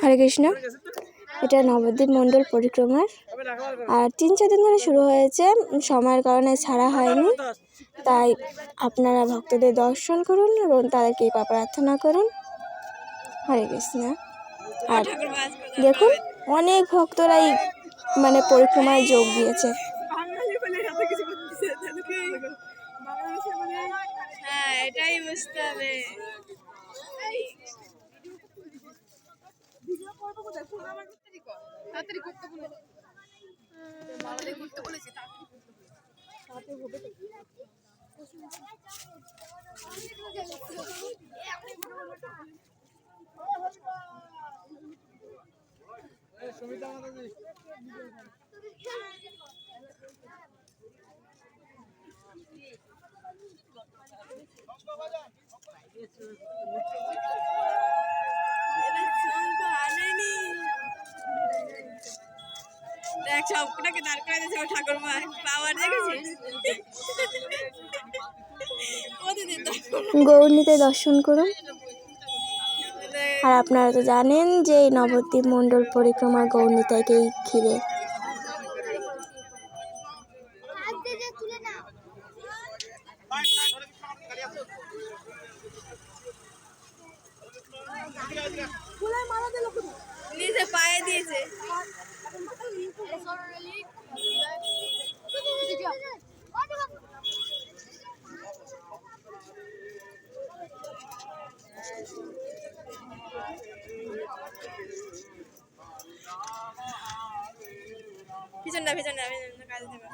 হরে কৃষ্ণ। এটা নবদ্বীপ মণ্ডল পরিক্রমার। আর তিন, চার দিন ধরে শুরু হয়েছে, সময়ের কারণে ছাড়া হয়নি। তাই আপনারা ভক্তদের দর্শন করুন এবং তাদের কৃপা প্রার্থনা করুন। হরে কৃষ্ণ। আর দেখুন, অনেক ভক্তরাই মানে পরিক্রমায় যোগ দিয়েছে। হ্যাঁ এটাই বুঝতে হবে ভিডিও করব কোথায়? ফোন আমার তাড়াতাড়ি কর। তাড়াতাড়ি করতে বলে। তাড়াতাড়ি করতে বলেছি তাড়াতাড়ি হবে তো। সবটাকে দাঁড় করে দিয়েছে আমার পাওয়ার দেখেছিস প্রতিদিন গৌরনীতে দর্শন করুন। আর আপনারা তো জানেন যে এই নবদ্বীপ মণ্ডল পরিক্রমা গৌরনীতাকেই ঘিরে। নিজে পায়ে দিয়েছে। ভীষণ না ভীষণ না ভীষণ কাজ দেবে।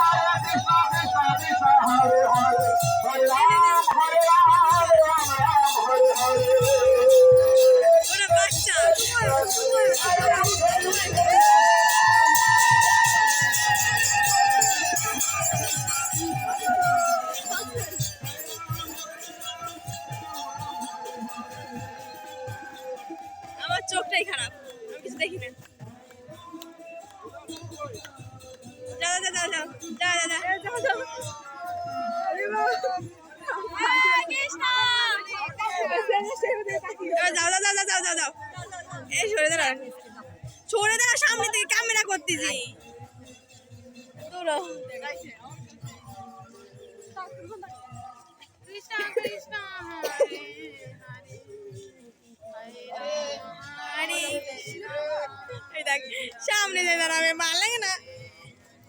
সামনে যে দাঁড়াবে, ভালো লাগে না?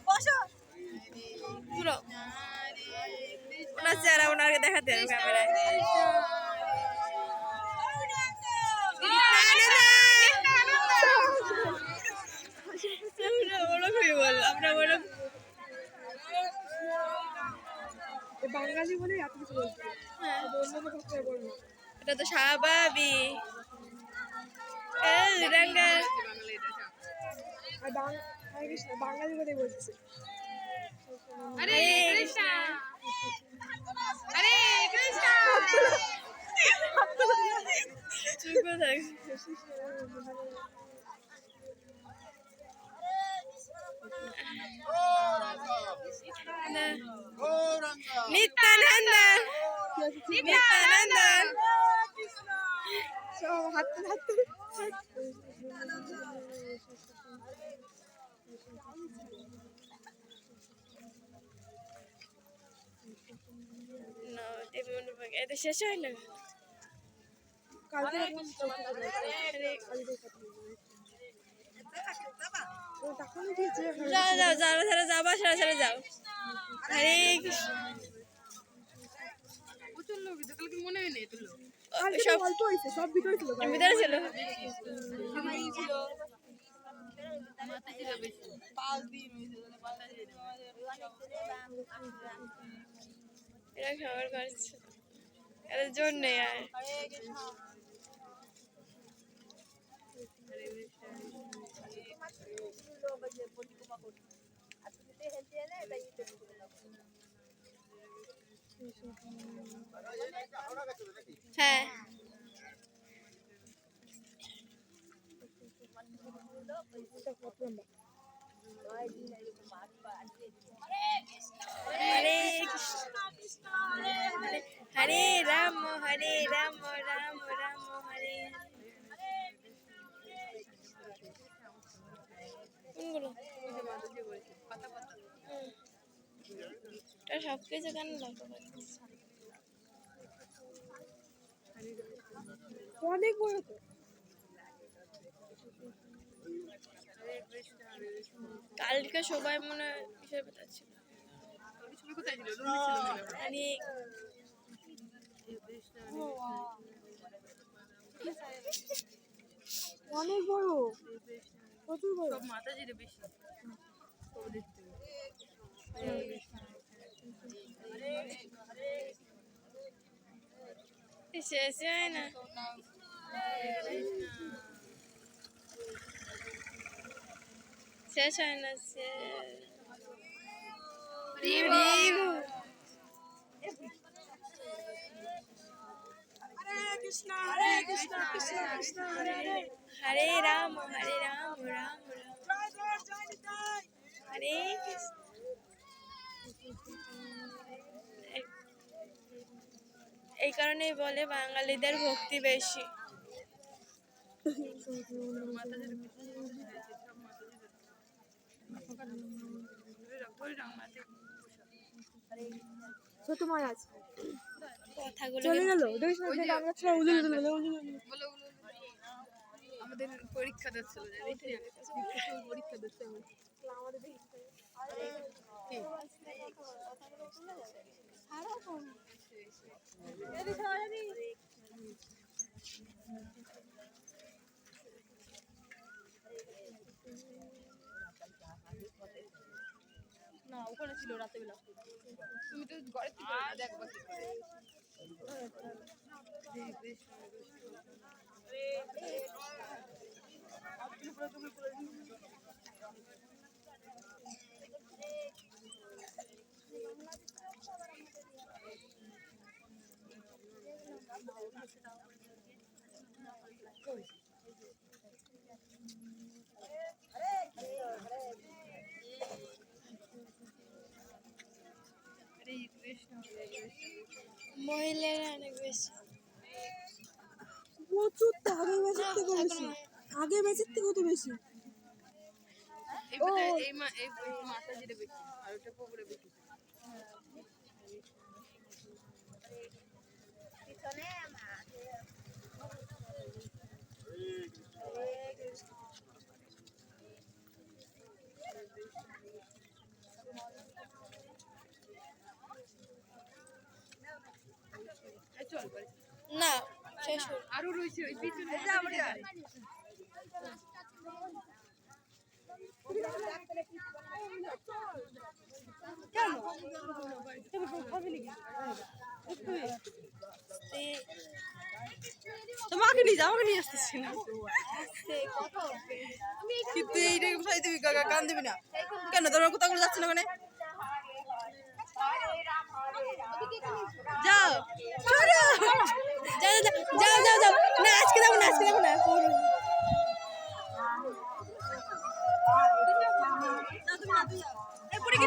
বসো। ঘুরো ওনার চেহারা ওনাকে দেখাতে ক্যামেরায়। বলে এত কিছু বলছে এটা তো স্বাভাবিক। হরে কৃষ্ণ বাঙালি বলে বলছে আরে কৃষ্ণ আরে কৃষ্ণ চুপ করে থাক নিত্যানন্দ নিত্যানন্দ সব হাতে হাতে শেষ হয় না? যাও যাবা সারা যাও ভিতরে ছিল। এরা খাবার খাচ্ছে। এর জন্য আর। হ্যাঁ। হরে হরে রাম হরে রাম রাম রাম হরে কোনগুলো সব কিছু কেন অনেক বড় কালকে সবাই মনে হয় হিসেবে ছিল অনেক বড়। প্রচুর বড়। শেষ হয় না। শেষ হয় না হরে রাম হরে রাম রাম রাম হরে কৃষ্ণ এই কারণেই বলে বাঙালিদের ভক্তি বেশি ছোট আমাদের পরীক্ষা পরীক্ষা না ওখানে ছিল রাতেবেলা তুমি তো ঘরে থেকে দেখবা কি করে। হরে মহিলারা অনেক বেশি। প্রচুর তো আগের ব্যাচের থেকে বেশি। আগের ব্যাচের থেকেও তো বেশি। এই মাথা যেটা বেশি আর ওটা পুকুরে বেশি এই চল বাড়ি। না শেষ হলো আরও রয়েছে ওই পিছনে। তোমাকে নিয়ে যাও আমাকে নিয়ে আসতেছি না। কিন্তু এইটা কোথায় দিবি কাকা কান দিবি না। কেন? তোমরা কোথাও যাচ্ছে না ওখানে? যাও। সরো। যাও যাও যাও যাও না, আজকে যাব না, আজকে যাব না এই পরীকে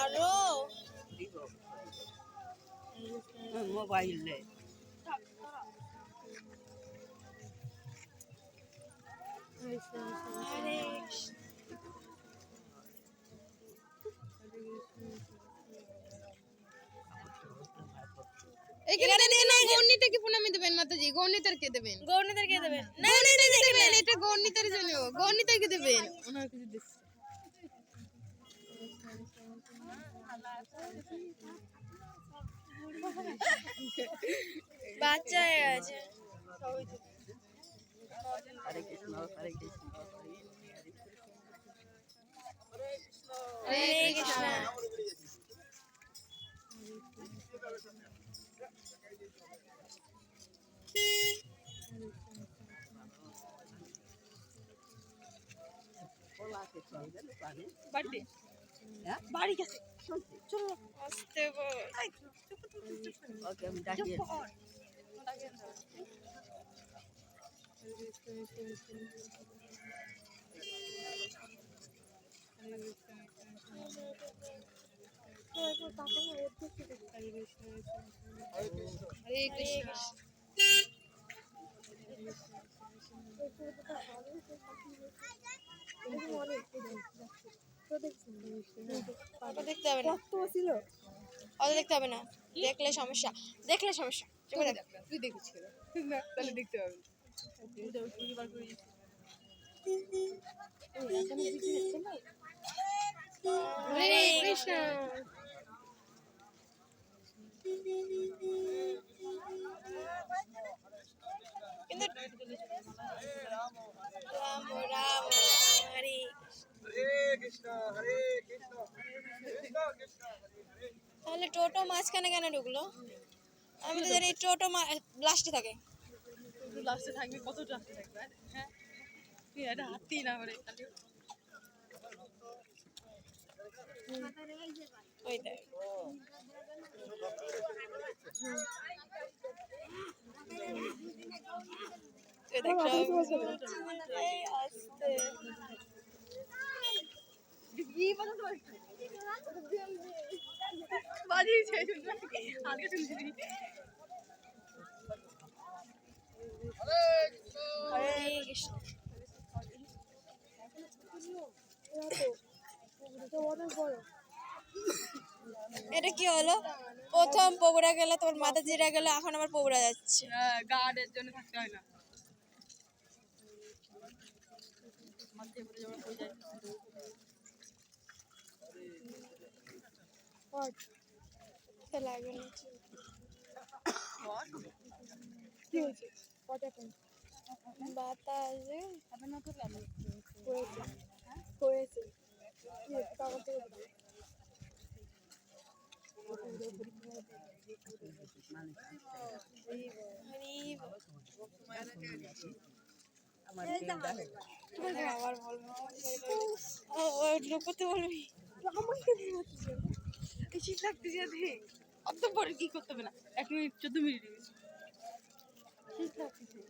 আরও মোবাইল কৃষ্ণ। এখানে দিন গৌরনীতাকে প্রণামী দেবেন মাতাজি? গৌরনীতারকে দেবেন? গৌরনীদেরকে দেবেন? না এটা জন্য। দেবেন? ওনার কিছু দিচ্ছে। বাচ্চা হয়ে গেছে হরে কৃষ্ণ হরে কৃষ্ণ হরে কৃষ্ণ। বাড়িতে হ্যাঁ? বাড়ি গেছে আস্তে ওকে হরে কৃষ্ণ দেখতে হবে না। ওটা দেখতে হবে না। দেখলে সমস্যা দেখলে সমস্যা। তুই দেখেছিস। না তাহলে দেখতে হবে। হরে কৃষ্ণ রাম রাম হরে তাহলে টোটো মাঝখানে কেন ঢুকলো? আমি তো জানি টোটো লাস্টে থাকে। লাস্টে থাকবি কত লাস্টে থাকবে? হ্যাঁ? হাতি না খালি? ওই দেখ তুই দেখ সব- এই আস্তে। বাজিয়েছে আগে শুনছি হরে কৃষ্ণ এটা কি হলো? প্রথম পবরা গেল তোমার মাথা জিরা গেল এখন আবার পবরা যাচ্ছে। হ্যাঁ গার্ডের জন্য থাকতে হয় না। মাঝে পড়ে যাওয়ার হয়ে যায় তো লাগবে না বাতাস হরি বল। আমার কেউটা হ্যাঁ, আবার লুকোতে বলবি অত পরে কি করতে হবে না? এক মিনিট চোদ্দ মিনিট গেছে। শীত লাগতেছে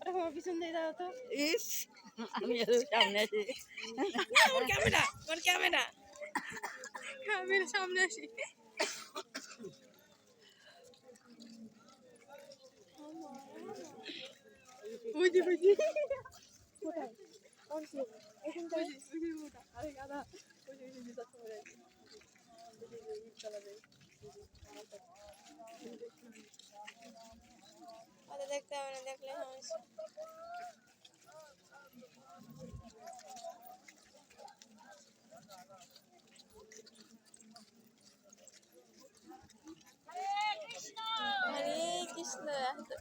আরে বাবা পিছন দিয়ে দাও তো। ইস আমি সামনে আছি। আমার ক্যামেরা আমার ক্যামেরা। ক্যামেরা সামনে আসি বুঝি বুঝি দেখতে হবে না দেখলে সমস্যা হরে কৃষ্ণ হরে কৃষ্ণ হরে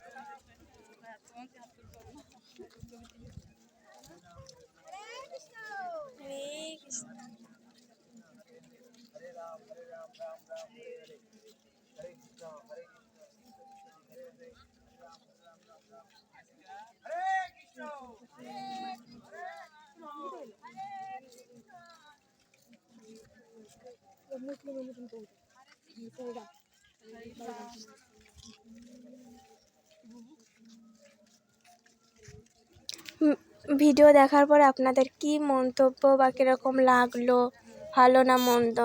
ভিডিও দেখার পর আপনাদের কি মন্তব্য বা কীরকম লাগল? ভালো না মন্দ?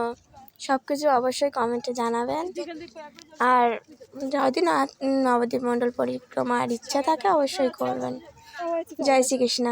সব কিছু অবশ্যই কমেন্টে জানাবেন। আর যদি না, নবদ্বীপ মণ্ডল পরিক্রমার ইচ্ছা থাকে, অবশ্যই করবেন। জয় শ্রীকৃষ্ণ।